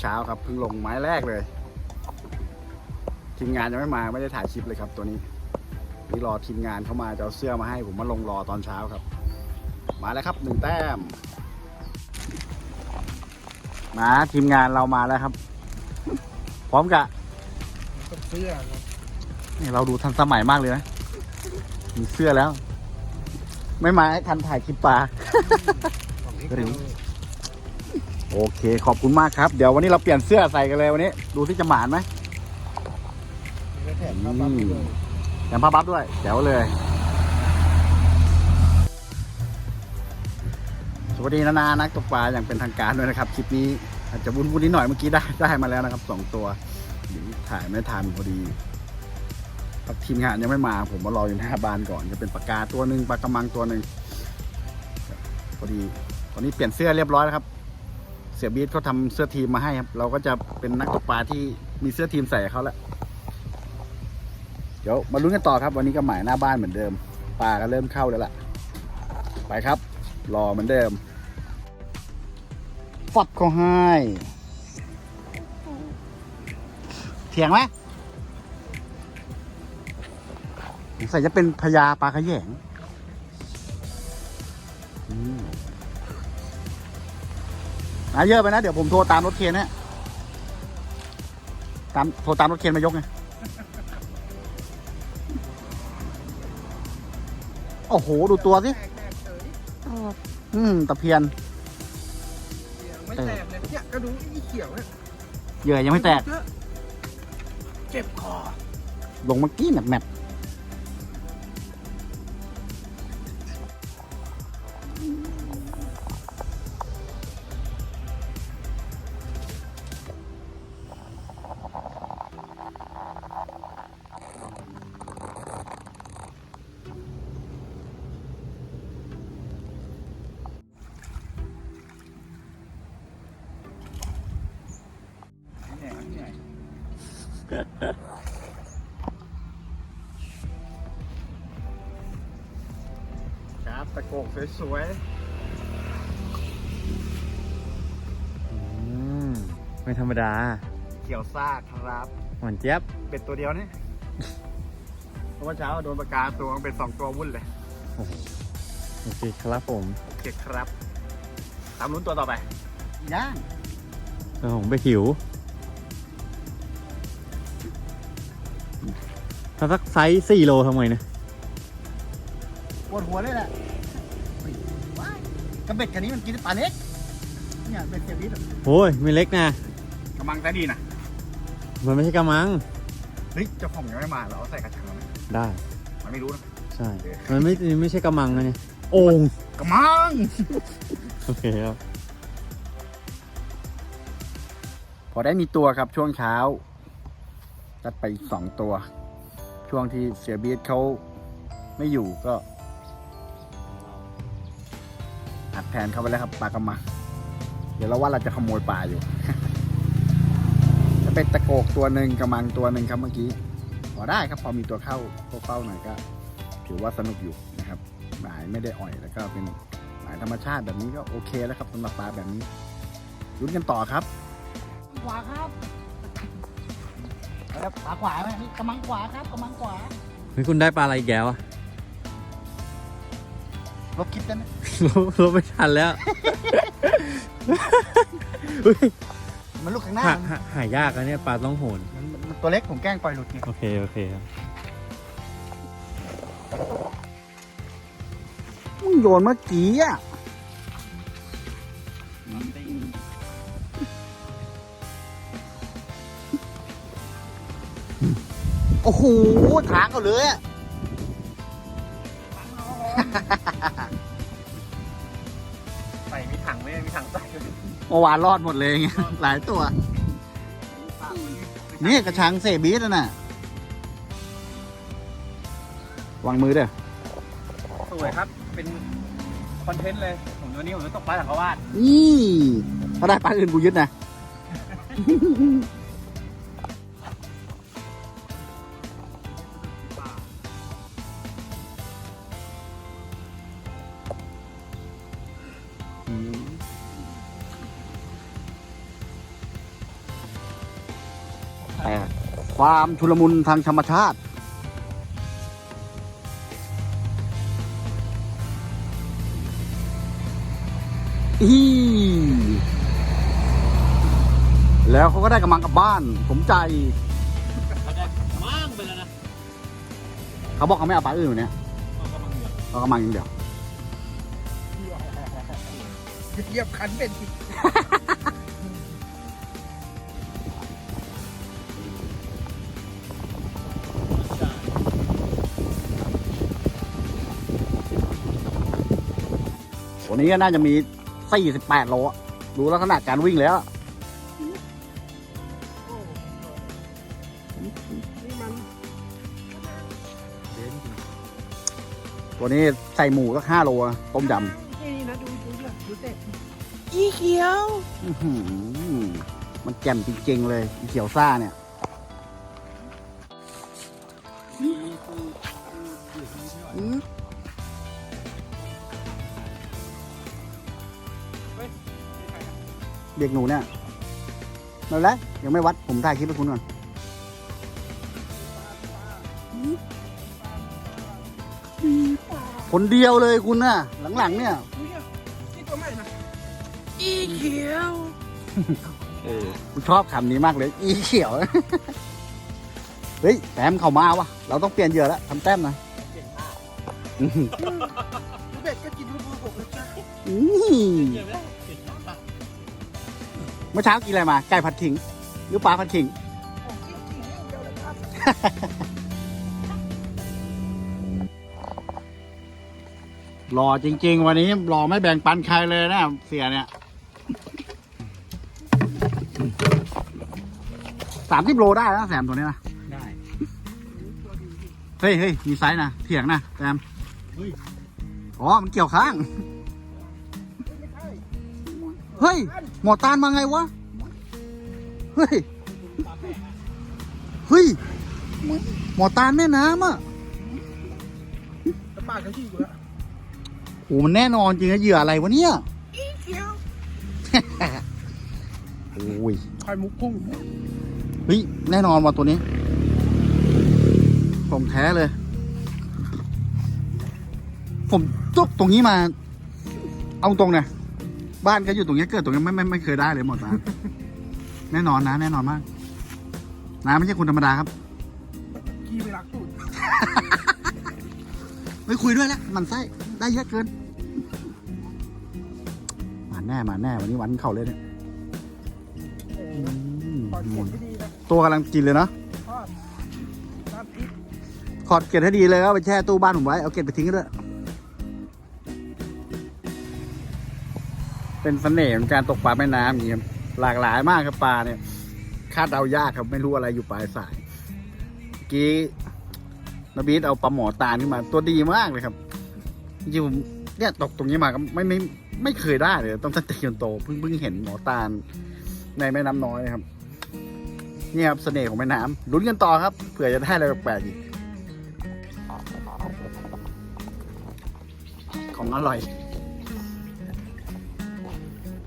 เช้าครับเพิ่งลงไม้แรกเลยทีมงานยังไม่มาไม่ได้ถ่ายคลิปเลยครับตัวนี้นี่รอทีมงานเข้ามาจะเอาเสื้อมาให้ผมมาลงรอตอนเช้าครับ มาแล้วครับหนึ่งแต้ม มาทีมงานเรามาแล้วครับ พร้อมกับต้องเสื้อครับนี่เราดูทันสมัยมากเลยนะมีเสื้อแล้ว ไม่มาให้ทันถ่ายคลิปปลาของนี้หรือ โอเคขอบคุณมากครับ เดี๋ยววันนี้เราเปลี่ยนเสื้อใส่กันเลยวันนี้ ดูที่จะหมานไหมแถมผ้าบัฟด้วยเดี๋วเลย สวัสดีนานานักตกปลาอย่างเป็นทางการด้วยนะครับ คลิปนี้อาจจะวุ่นวุ่นนิดหน่อยเมื่อกี้ได้ได้มาแล้วนะครับสองตัวเดี๋ยวถ่ายไม่ทันพอดีครับทีมงานยังไม่มา ผมมารออยู่หน้าบ้านก่อน จะเป็นปากกาตัวหนึ่งปลากระมังตัวหนึ่งพอดีตอนนี้เปลี่ยนเสื้อเรียบร้อยแล้วครับ เสียบีทเขาทำเสื้อทีมมาให้ครับ เราก็จะเป็นนักตกปลาที่มีเสื้อทีมใส่เขาแล้วเดี๋ยวมาลุ้นกันต่อครับ วันนี้ก็หมายหน้าบ้านเหมือนเดิมปลาก็เริ่มเข้าแล้วล่ะ ไปครับ รอเหมือนเดิมฟับเขาให้เถียงไหมสงสัยจะเป็นพญาปลาขยง นะเยอะไปนะ เดี๋ยวผมโทรตามรถเคนนะตามโทรตามรถเคนมายกไง โอ้โห ดูตัวสิแตกแตกเฉยอืม ตะเพียน เดี๋ยวไม่แตกเลยเนี่ยก็ดูไอ้เขียวเนี่ยเหยื่อยังไม่แตก เจ็บคอ ลงเมื่อกี้แมปแมป สวยอืมไม่ธรรมดา ๆ เขียวซ่าครับ หวานเจี๊ยบ เป็ดตัวเดียวนี่ เพราะว่าเช้าโดนปากกาตัวมันเป็นสองตัววุ่นเลยโอ้โหโอเคครับผมโอเคครับ ตามลุ้นตัวต่อไป ย่างแล้วผมไปหิว ถ้าสักไซส์สี่โลทำไงนะปวดหัวเลยแหละเฮ้ยว้าย กระเบ็ดคันนี้มันกินปลาเล็กเนี่ยเบ็ดเสียบิดอะโอ้ยไม่เล็กนะ กำลังแต่ดีนะมันไม่ใช่กระมัง เฮ้ยเจ้าของยังไม่มาเราเอาใส่กระชังแล้วนะได้ มันไม่รู้นะใช่ มันไม่ไม่ใช่กระมังนะเนี่ยโอ่งกระมังโอเคครับ พอได้มีตัวครับช่วงเช้าจัดไปอีกสองตัว ช่วงที่เสียบีทเขาไม่อยู่ก็ แทนเข้าไปแล้วครับปลากระมังเดี๋ยวเราว่าเราจะขโมยปลาอยู่จะเป็นตะโกกตัวหนึ่งกระมังตัวหนึ่งครับเมื่อกี้พอได้ครับพอมีตัวเข้าเข้าๆหน่อยก็ถือว่าสนุกอยู่นะครับหมายไม่ได้อ่อยแล้วก็เป็นหมายธรรมชาติแบบนี้ก็โอเคแล้วครับสำหรับปลาแบบนี้ลุ้นกันต่อครับขวาครับแล้วขาขวาไหมนี่กำมังขวาครับกำมังขวาเฮ้ยคุณได้ปลาอะไรอีกแล้วอะ ลบคลิปได้ไหมรู้รู้ไม่ทันแล้วเฮ้ยมันลูกข้างหน้าหามันหาหายากอะเนี่ยปลาต้องโหนมันมันตัวเล็กผมแกล้งปล่อยหลุดไงโอเคโอเคครับมึงโยนเมื่อกี้อะโอ้โหถางเขาเลยอะ ใส่มีถังไหมมีถังใส่เมื่อวานรอดหมดเลยไง หลายตัวนี่กระชังเสบีสน่ะวางมือเด้อสวยครับ เป็นคอนเทนต์เลยผมวันนี้ผมจะตกปลาจากเขาวาดนี่ถ้าได้ปลาอื่นกูยึดนะ ความชุลมุนทางธรรมชาติ อีแล้วเขาก็ได้กำลังกลับบ้าน สมใจเขาได้มั่งไปแล้วนะเขาบอกเขาไม่เอาปลาอื่นอยู่เนี่ยเขากำลังเหยียบเขากำลังอย่างเดียว เหยียบคันเป็นอีก นนี้ก็น่าจะมี48โลอะดูลักษณะการวิ่งแล้วนี่มันตัวนี้ใส่หมูก็5โลนะต้มยนี่นะดูดูเถอะดูเตะำอื้อหือมันแจ่มจริงๆเลยอีเขียวซ่าเนี่ย เด็กหนูเนี่ยนั่นแหละยังไม่วัดผมถ่ายคลิปให้คุณก่อนคนเดียวเลยคุณน่ะ หลังๆเนี่ยดูเถอะนี่ตัวใหม่นะอีเขียวเออกูชอบคำนี้มากเลย อีเขียว เฮ้ยแต้มเข้ามาวะเราต้องเปลี่ยนเหยื่อแล้วทำแต้มนะอื้อหือดูเบ็ดก็กินลูกมือผมนะจ๊ะอื้อหือเหยียบแล้วเห็นปะ เมื่อเช้ากินอะไรมา ไก่ผัดขิง หรือปลาผัดขิงผมกินกินเดียวเลยครับหล่อจริง ๆ วันนี้หล่อไม่แบ่งปันใครเลยนะ เสียเนี่ยสามสิบโลได้นะแซมตัวนี้นะ ได้ เฮ้ยเฮ้ยมีไซส์นะเถียงนะแซมเฮ้ยอ๋อ มันเกี่ยวข้าง เฮ้ย หมอตานมาไงวะ เฮ้ย เฮ้ย หมอตานแม่น้ำอะต่ปากเขาขี้อยู่แล้วโอ้มันแน่นอนจริงนะเหยื่ออะไรวะเนี่ยอีเขียวโอ้ยคอยมุกพุ่งเฮ้ยแน่นอนว่ะตัวนี้ผมแท้เลย ผมจบตรงนี้มา เอาตรงเนี่ย บ้านก็อยู่ตรงนี้เกิดตรงนี้ไม่ไม่ไม่เคยได้เลยหมดนะแน่นอนนะ แน่นอนมากน้าไม่ใช่คนธรรมดาครับขี้ไปรักตูดไม่คุยด้วยแล้วมันไส้ได้เยอะเกินมาแน่มาแน่วันนี้วันเข้าเลยเนี่ยเออือมขอเก็บที่ดีนะตัวกำลังกินเลยเนาะทอดทอดพริกขอดเกล็ดให้ดีเลยเอาไปแช่ตู้บ้านผมไว้เอาเกล็ดไปทิ้งด้วย เป็นเสน่ห์ของการตกปลาแม่น้ำอย่างนี้ครับหลากหลายมากครับปลาเนี่ยคาดเดายากครับไม่รู้อะไรอยู่ปลายสายเมื่อกี้นบีดเอาปลาหมอตาลขึ้นมา ตัวดีมากเลยครับจริงผมเนี่ยตกตรงนี้มาก็ไม่ไม่ไม่เคยได้เลยต้องตั้งแต่จนโตเพิ่งเพิ่งเห็นหมอตาลในแม่น้ำน้อยนะครับ นี่ครับเสน่ห์ของแม่น้ำลุ้นกันต่อครับเผื่อจะได้อะไรแปลกๆอีกของอร่อย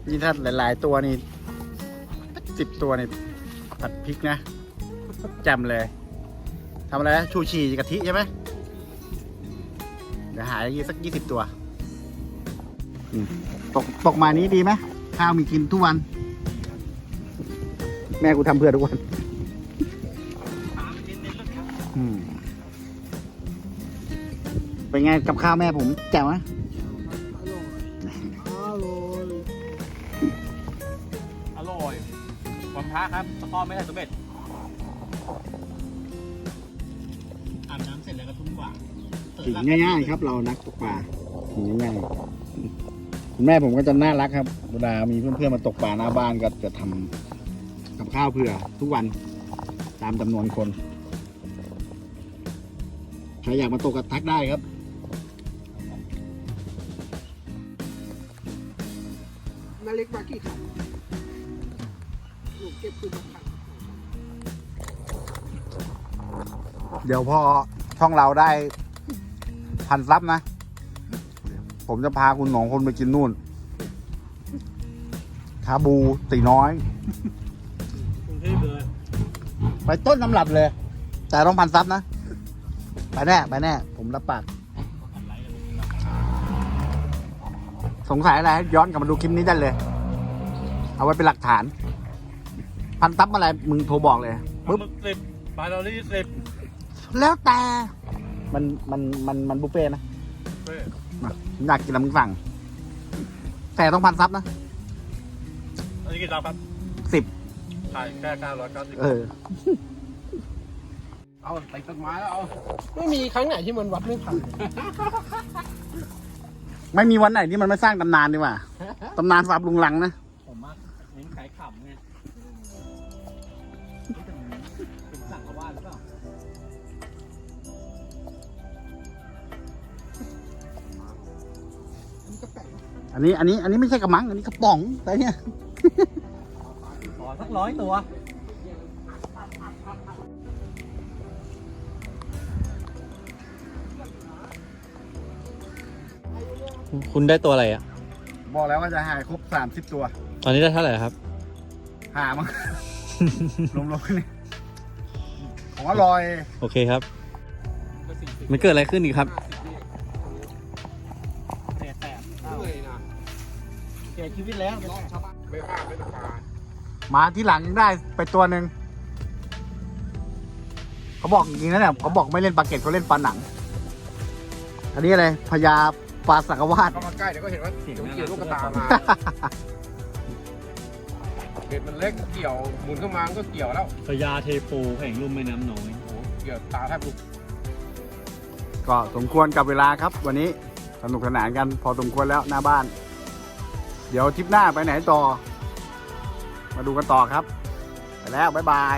นี่ถ้าหลาย ๆ ตัวนี่สิบตัวนี่ผัดพริกนะแจ่มเลยทำอะไรนะชูชีกะทิใช่ไหมเดี๋ยวหาย่างนี้สักยี่สิบตัวตกตกมานี้ดีไหมข้าวมีกินทุกวัน แม่กูทำเพื่อทุกวันเป็นไงกับข้าวแม่ผมแจ๋วไห พระครับตะกร้อไม่ได้ตัวเบ็ดอาบน้ำเสร็จแล้วก็ทุ่มกว่าตื่นถึงละง่ายๆครับ เรานักตกปลาถึงง่ายๆคุณแม่ผมก็จะน่ารักครับเวลามีเพื่อนๆมาตกปลาหน้าบ้านก็จะทำกับข้าวเผื่อทุกวันตามจำนวนคนใครอยากมาตกก็ทักได้ครับนาเล็กมากี่ขันหนูเก็บคืนมาขัน เดี๋ยวพอช่องเราได้พันซับนะ ผมจะพาคุณหนองคนไปกินนู่นชาบูตีน้อย กรุงเทพเลยไปต้นน้ำหลับเลย แต่ต้องพันซับนะ ไปแน่ ไปแน่ ผมรับปาก สงสัยอะไร ย้อนกลับมาดูคลิปนี้ได้เลย เอาไว้เป็นหลักฐาน พันซับอะไรมึงโทรบอกเลยปึ๊ปึ๊บบสิบปลาดอลลี่สิบแล้วแต่ มันมันมันมันบุฟเฟ่ต์นะเว้ยมาอยากกินแล้วมึงสั่ง แต่ต้องพันซับนะอันนี้กี่จานครับสิบขายแค่เก้าร้อยเก้าสิบเออ เอาไปต้นไม้แล้วเอาไม่มีครั้งไหนที่มันวัดไม่ผ่านไม่มีวันไหนที่มันไม่สร้างตำนานดีกว่า ตำนานฟาร์มลุงลังนะ อันนี้อันนี้อันนี้ไม่ใช่กระมัง อันนี้กระป๋องแต่เนี่ยขอสักร้อยตัว คุณได้ตัวอะไรอะ บอกแล้วว่าจะหายครบสามสิบตัว ตอนนี้ได้เท่าไหร่ครับ หามั้ง รวมๆนี่ผมว่าลอย โอเคครับ มันเกิดอะไรขึ้นอีกครับ สียชีวิตแล้วมาที่หลังยังได้ไปตัวหนึ่งเขาบอกจริงๆนะเนี่ยเขาบอกไม่เล่นปลาเก็ตเขาเล่นปลาหนัง อันนี้อะไรพญาปลาสังกวาดเข้ามาใกล้เดี๋ยวก็เห็นว่าเสียงเกี่ยวน่ารักลูกกระตามาเบ็ดมันเล็กเกี่ยวหมุนเข้ามามันก็เกี่ยวแล้วพญาเทปูแห่งลุ่มแม่น้ำน้อยโอ้โหเกี่ยวตาแทบหลุดก็สมควรกับเวลาครับ วันนี้สนุกสนานกันพอสมควรแล้วหน้าบ้าน เดี๋ยวทริปหน้าไปไหนต่อ มาดูกันต่อครับ ไปแล้ว บ๊ายบาย